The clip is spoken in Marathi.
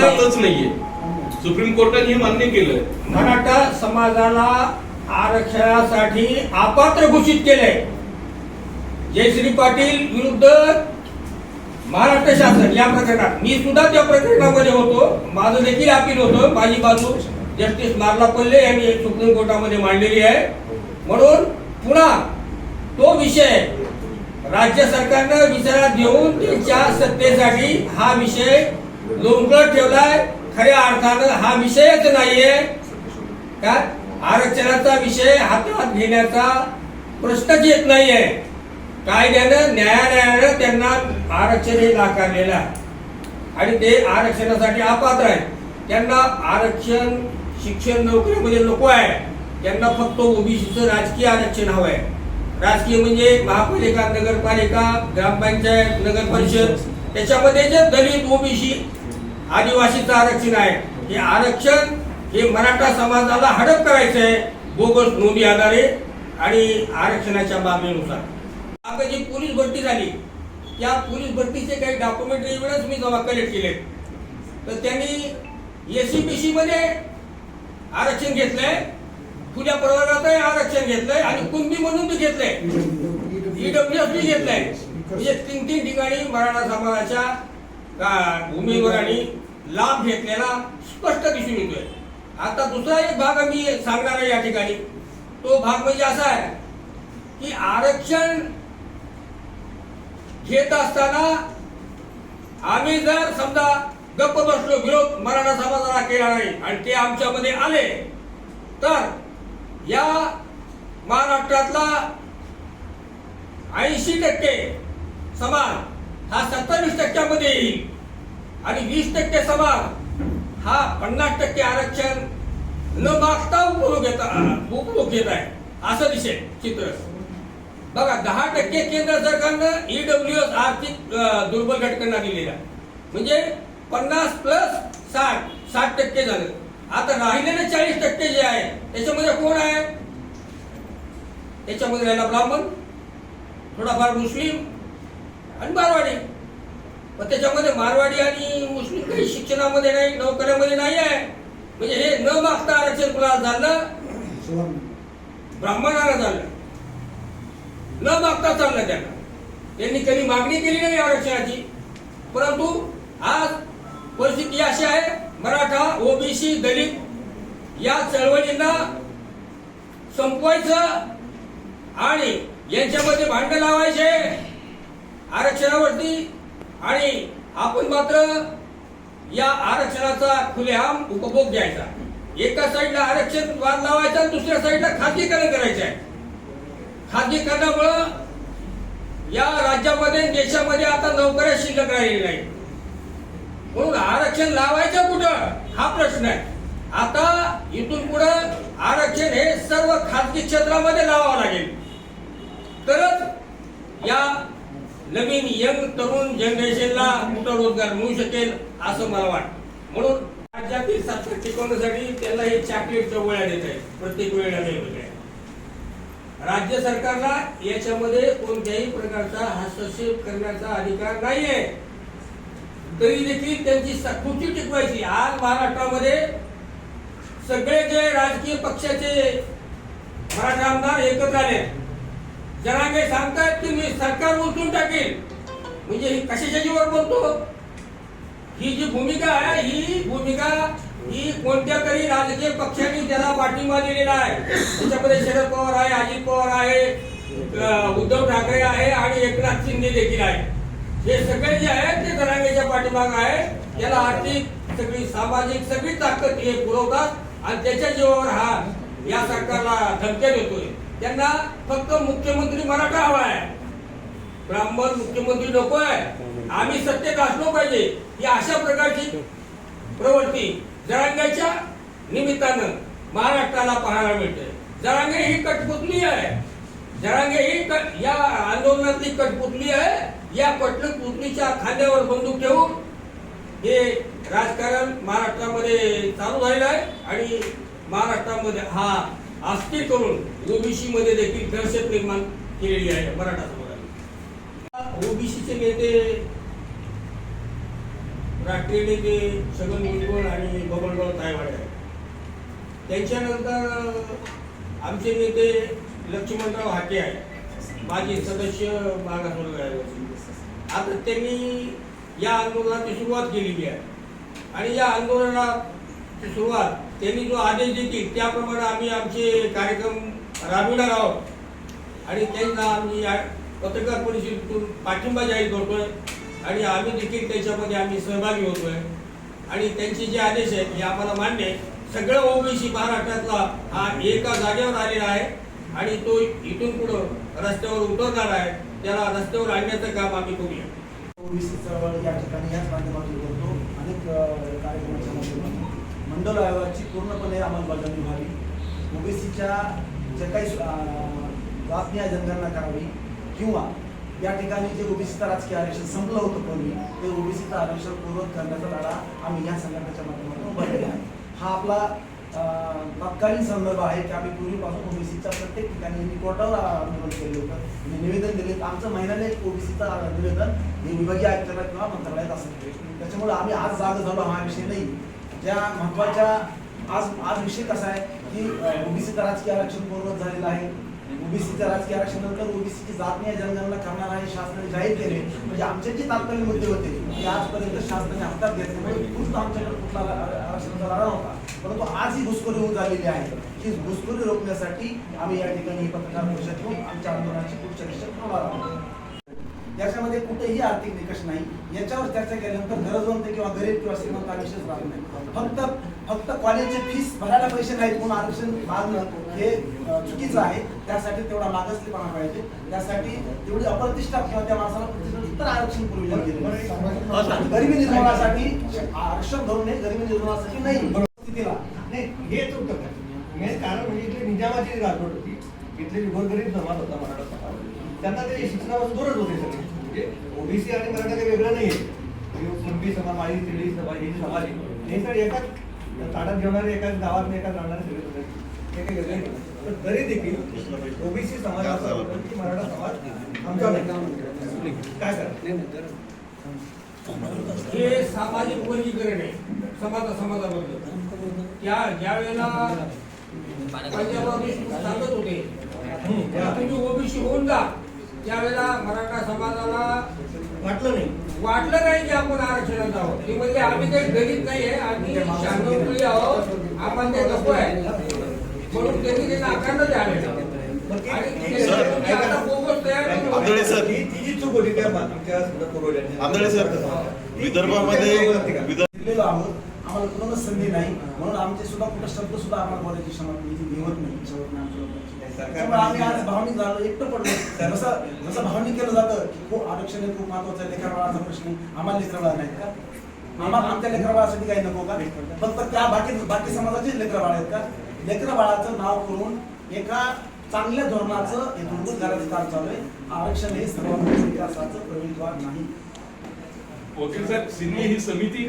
जातच नाहीये. सुप्रीम कोर्टाने हे मान्य केलंय. मराठा समाजाला आरक्षणासाठी अपात्र घोषित केलंय. जयश्री पाटील विरुद्ध महाराष्ट्र शासन या प्रकरणात. मी सुद्धा त्या प्रकरणामध्ये होतो. माझं देखील अपील होतं. माझी बाजू जस्टिस मारला पल्ले यांनी सुप्रीम कोर्टामध्ये मांडलेली आहे. म्हणून पुन्हा तो विषय राज्य सरकारनं विचारात घेऊन त्यांच्या सत्तेसाठी हा विषय लोंबकळत ठेवलाय खऱ्या अर्थानं हा विषयच नाहीये. का? आरक्षणाचा विषय हातात घेण्याचा प्रश्नच येत नाहीये. कायद्यानं न्यायालयानं त्यांना आरक्षण हे नाकारलेलं आहे. आणि ते आरक्षणासाठी अपात्र आहेत. त्यांना आरक्षण शिक्षण नोकरीमध्ये नको आहे. त्यांना फक्त ओबीसीचं राजकीय आरक्षण हवं आहे राजकीय म्हणजे महापालिका नगरपालिका ग्रामपंचायत नगर परिषद त्याच्यामध्ये जे दलित ओबीसी आदिवासीचं आरक्षण आहे. हे आरक्षण हे मराठा समाजाला हडप करायचं आहे बोगस नोंदी आधारे आणि आरक्षणाच्या मागणीनुसार आता जी पोलीस भरती झाली त्या पोलीस भरतीचे काही डॉक्युमेंट एवढंच मी जमा कलेक्ट केले तर त्यांनी एसीपीसी मध्ये आरक्षण घेतलंय खुल्या प्रवर्गातही आरक्षण घेतलंय आणि कुंभी म्हणून बी घेतलंय. ईडब्ल्यू एस बी घेतलंय. म्हणजे तीन तीन ठिकाणी मराठा समाजाच्या का- उमेदवारांनी लाभ घेतलेला स्पष्ट दिसून येतोय. आता दुसरा एक भाग मी सांगणार आहे या ठिकाणी. तो भाग म्हणजे असा आहे की आरक्षण घेत असताना आम्ही जर समजा गप्प बसलो विरोध मराठा समाजाला केला नाही आणि ते आमच्यामध्ये आले तर या महाराष्ट्रातला ऐंशी टक्के समाज हा सत्तावीस टक्क्यामध्ये येईल. आणि वीस टक्के समाज हा पन्नास टक्के आरक्षण न मागता उपभोग घेता उपभोग घेत आहे. असं दिसेल चित्र. बघा दहा टक्के केंद्र सरकारनं ईडब्ल्यू एस आर्थिक दुर्बल घटकांना दिलेला आहे. म्हणजे पन्नास प्लस साठ साठ टक्के झालं. आता राहिलेले चाळीस टक्के जे आहे त्याच्यामध्ये कोण आहे? त्याच्यामध्ये राहिला ब्राह्मण थोडाफार मुस्लिम आणि मारवाडी. पण त्याच्यामध्ये मारवाडी आणि मुस्लिम काही शिक्षणामध्ये नाही नोकऱ्यामध्ये नाही आहे. म्हणजे हे न मागता आरक्षण कुणाला झालं? ब्राह्मणाला झालं. न मागता चाललं त्यांना त्यांनी कधी मागणी केली नाही आरक्षणाची. परंतु आज परिस्थिती अशी आहे मराठा ओबीसी दलित या चळवळींना संपवायचं आणि यांच्यामध्ये भांडण लावायचे. आरक्षणावरती आणि आपण मात्र या आरक्षणाचा खुलेआम उपभोग घ्यायचा. एका साईडला आरक्षण वाद लावायचा दुसऱ्या साईडला खाजगीकरण करायचं आहे. खाजगीकरणामुळं या राज्यामध्ये देशामध्ये आता नोकऱ्या शिल्लक राहिलेल्या नाही म्हणून आरक्षण लावायचं कुठं? हा प्रश्न आहे. आता इथून पुढं आरक्षण हे सर्व खाजगी क्षेत्रामध्ये लावावं लागेल. तरच या नवीन यंग तरुण जनरेशनला मोठा रोजगार मिळू शकेल असं मला वाटतं. म्हणून राज्यातील सत्ता टिकवण्यासाठी त्यांना हे चॉकलेटच्या गोळ्या देत आहे. प्रत्येक वेळेला वेगवेगळ्या राज्य सरकारला याच्यामध्ये कोणत्याही प्रकारचा हस्तक्षेप करण्याचा अधिकार नाहीये. तरी देखील त्यांची खुर्ची टिकवायची. आज महाराष्ट्रामध्ये सगळे जे राजकीय पक्षाचे मराठा आमदार एकत्र आले जनांगे सांगतायत की मी सरकार उलटून टाकेल. म्हणजे ही कशाच्या जीवर बोलतो? ही जी भूमिका आहे ही भूमिका ही कोणत्या तरी राजकीय पक्षांनी त्याला पाठिंबा दिलेला आहे. त्याच्यामध्ये शरद पवार आहे अजित पवार आहे उद्धव ठाकरे आहे आणि एकनाथ शिंदे देखील आहे हे सगळे जे आहेत ते जनांगेच्या पाठीमाग आहे त्याला आर्थिक सगळी सामाजिक सगळी ताकद हे पुरवतात आणि त्याच्या जीवावर हा या सरकारला धमक्या देतोय. त्यांना फक्त मुख्यमंत्री मराठा हवा आहे. ब्राह्मण मुख्यमंत्री नको आहे. आम्ही सत्तेत असलो पाहिजे. ही अशा प्रकारची प्रवृत्ती जरांग्याच्या निमित्तानं महाराष्ट्राला पाहायला मिळते. जरांगे ही कठपुतली आहे. जरांगे ही कट या आंदोलनातली कठपुतली आहे. या कठपुतलीच्या खांद्यावर बंदूक ठेवून हे राजकारण महाराष्ट्रामध्ये चालू झालेलं आहे आणि महाराष्ट्रामध्ये हा आस्ते करून ओबीसी मध्ये देखील दहशत निर्माण केलेली आहे मराठा समाजाने. ओबीसीचे नेते राष्ट्रीय नेते छगन भुजबळ आणि बबनराव तायवाडे आहेत. त्यांच्यानंतर आमचे नेते लक्ष्मणराव हाके आहेत. माजी सदस्य मागासवर्ग आयोगाचे आता त्यांनी या आंदोलनाची सुरुवात केलेली आहे. आणि या आंदोलनाची सुरुवात त्यांनी जो आदेश देतील त्याप्रमाणे आम्ही आमचे कार्यक्रम राबविणार आहोत. आणि त्यांना आम्ही या पत्रकार परिषदेतून पाठिंबा जाहीर करतोय. आणि आम्ही देखील त्याच्यामध्ये आम्ही सहभागी होतोय. आणि त्यांचे जे आदेश आहेत हे आम्हाला मान्य आहे सगळं ओबीसी महाराष्ट्रातला हा एका जागेवर आलेला आहे. आणि तो इथून पुढं रस्त्यावर उतरणार आहे. त्याला रस्त्यावर आणण्याचं काम आम्ही करूया. ओबीसी चळवळ या ठिकाणी याच माध्यमातून करतो अनेक कार्यक्रमाच्या माध्यमातून. मंडल आयोगाची पूर्णपणे अंमलबजावणी व्हावी. ओबीसीच्या जे काही सु- न्याय जनगणना करावी किंवा या ठिकाणी जे ओबीसीचं राजकीय आरक्षण संपलं होतं कोणी ते ओबीसीचं आरक्षण पूर्वक करण्याचा लढा आम्ही या संघटनेच्या माध्यमातून उभारलेला आहे. हा आपला तत्कालीन संदर्भ आहे की आम्ही पूर्वीपासून ओबीसीच्या प्रत्येक ठिकाणी मी कोर्टावर आंदोलन केलं होतं. निवेदन दिले आमचं महिन्याला एक ओबीसीचं निवेदन हे विभागीय आयुक्ताला किंवा मंत्रालयात असेल त्याच्यामुळे आम्ही आज जागा झालो हा विषय नाही. ज्या महत्त्वाच्या आज आज विषय कसा आहे की ओबीसीचं राजकीय आरक्षण पूर्वक झालेलं आहे. ओबीसीचं राजकीय आरक्षण नंतर ओबीसीची नाही जनगणना करणार आहे शासनाने जाहीर केले. म्हणजे आमचे जे तात्कालीन मुद्दे होते ते आजपर्यंत शासनाने हातात घेतले म्हणजे पूर्ण आमच्याकडे कुठला आरक्षणाचा लढा नव्हता. परंतु आज ही घुसखोरी होऊन झालेली आहे. ही घुसखोरी रोखण्यासाठी आम्ही या ठिकाणी पत्रकार परिषद घेऊन आमच्या आंदोलनाची पुढच्या दिशेत ठरवणार आहोत. याच्यामध्ये कुठेही आर्थिक निकष नाही. याच्यावर चर्चा केल्यानंतर गरजवंत किंवा गरीब किंवा श्रीमंत हा विषयच राहत नाही. फक्त फक्त कॉलेजचे फीस भरायला पैसे नाहीत म्हणून आरक्षण मागणं हे चुकीचं आहे. त्यासाठी तेवढा मागासलेपणा पाहिजे. त्यासाठी तेवढी अप्रतिष्ठा किंवा त्या माणसाला प्रतिष्ठा तर आरक्षण पुरविलं गेलं गरिबी निर्मूलनासाठी आरक्षण धरून हे गरिबी निर्मूलनासाठी नाही. स्थितीला नाही हेच होतं कारण म्हणजे इथली निजामाची गाठोड होती इथले गोरगरीब समाज होता मराठा समाज त्यांना ते शिक्षणापासून दूरच होते सगळे. म्हणजे ओबीसी आणि मराठा काही वेगळं नाही आहे कुणबी समाज माळी तिळी समाज हे समाज. हे सगळे एकाच ताटात जेवणारे एकाच गावात एकाच राहणारे सगळे होते. हे काही वेगळे नाही पण तरी देखील ओबीसी समाज असा होता की मराठा समाज आमचा नाही. काय करा? हे सामाजिक वर्गीकरण आहे. समाजा समाजाबद्दल. त्या ज्या वेळेला पंजाबराव देशमुख सांगत होते. तुम्ही ओबीसी होऊन जा. त्यावेळेला मराठा समाजाला वाटलं नाही वाटलं नाही की आपण आरक्षणात आहोत ते म्हणजे आम्ही काही गरीब नाही आहे आम्ही शांतप्रिय आहोत आपण ते नको आहे म्हणून त्यांनी ते तयार करून- आंधळे सर. ही विदर्भामध्ये आहोत आम्हाला कुणालाच संधी नाही. म्हणून आमचे सुद्धा कुठं शब्द सुद्धा आम्हाला बोलायची क्षमता नाही निवत नाही. शेवटनं आमच्या लोकांची. आम्ही आज भावनिक झालो. एकटं पडलो. जसं जसं भावनिक केलं जातं की खूप आरक्षण हे खूप महत्वाचं आहे लेकरबाळाचा प्रश्न आहे. आम्हाला लेकरबाळ नाही का? आम्हाला आमच्या लेकरबाळासाठी काही नको का? फक्त त्या बाकी बाकी समाजाचे लेकरबाळ आहेत का? लेकरबाळाचं नाव करून एका चांगल्या धोरणाचं हे मूलभूत करायचं काम चालू आहे. आरक्षण हे सर्वांमध्ये विकासाचं प्रवेशद्वार नाही. वकील साहेब सिन्हे ही समिती